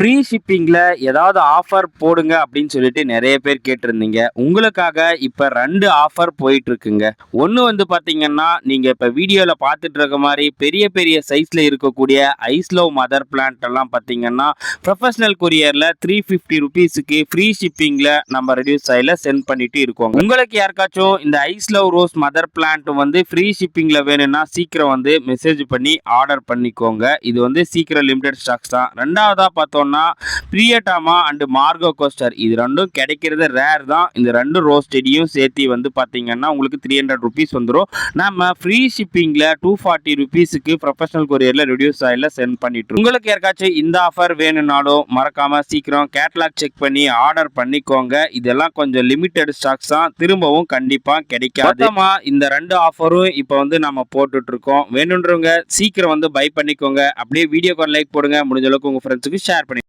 Free ஷிப்பிங்கில் ஏதாவது offer போடுங்க அப்படின்னு சொல்லிட்டு நிறைய பேர் கேட்டிருந்தீங்க. உங்களுக்காக இப்போ ரெண்டு ஆஃபர் போயிட்டுருக்குங்க. ஒன்று வந்து பார்த்தீங்கன்னா நீங்கள் இப்போ வீடியோவில் பார்த்துட்டு இருக்க மாதிரி பெரிய பெரிய சைஸில் இருக்கக்கூடிய ஐஸ்லோ மதர் பிளான்ட் எல்லாம் பார்த்தீங்கன்னா ப்ரொஃபஷனல் கொரியரில் த்ரீ ஃபிஃப்டி ருபீஸுக்கு ஃப்ரீ ஷிப்பிங்கில் நம்ம ரெடியூஸ் ஆயில் சென்ட் பண்ணிட்டு இருக்கோம் உங்களுக்கு யாருக்காச்சும் இந்த ஐஸ்லவ் ரோஸ் மதர் பிளான்ட் வந்து ஃப்ரீ ஷிப்பிங்கில் வேணும்னா சீக்கிரம் வந்து மெசேஜ் பண்ணி ஆர்டர் பண்ணிக்கோங்க. இது வந்து சீக்கிரம் லிமிடெட் ஸ்டாக்ஸ் தான். ரெண்டாவதாக பார்த்தோம்னா பிரியட்டாமா அண்டு மார்கோ கோஸ்டர் இது ரெண்டும் கிடைக்கிறது ரேர் தான். இந்த ரெண்டு ரோஸ் செடியும் சேர்த்து வந்து பார்த்தீங்கன்னா உங்களுக்கு த்ரீ ஹண்ட்ரட் ருபீஸ் வந்துடும் நம்ம ஃப்ரீ ஷிப்பிங்கில் டூ ஃபார்ட்டி ருபீஸுக்கு ப்ரொஃபஷனல் கொரியரில் ரெடியூஸ் ஆயில் சென்ட் பண்ணிட்டு உங்களுக்கு யாருக்காச்சும் இந்த ஆஃபர் வேணும்னாலும் மறக்காமல் சீக்கிரம் கேட்லாக் செக் பண்ணி ஆர்டர் பண்ணிக்கோங்க. இதெல்லாம் கொஞ்சம் லிமிட்டெட் ஸ்டாக்ஸ் தான். திரும்பவும் கண்டிப்பாக கிடைக்காது. இந்த ரெண்டு ஆஃபரும் இப்போ வந்து நம்ம போட்டுட்ருக்கோம் வேணுன்றவங்க சீக்கிரம் வந்து பை பண்ணிக்கோங்க. அப்படியே வீடியோக்கு லைக் போடுங்க. முடிஞ்ச அளவுக்கு உங்கள் ஃப்ரெண்ட்ஸுக்கு ஷேர் பண்ணி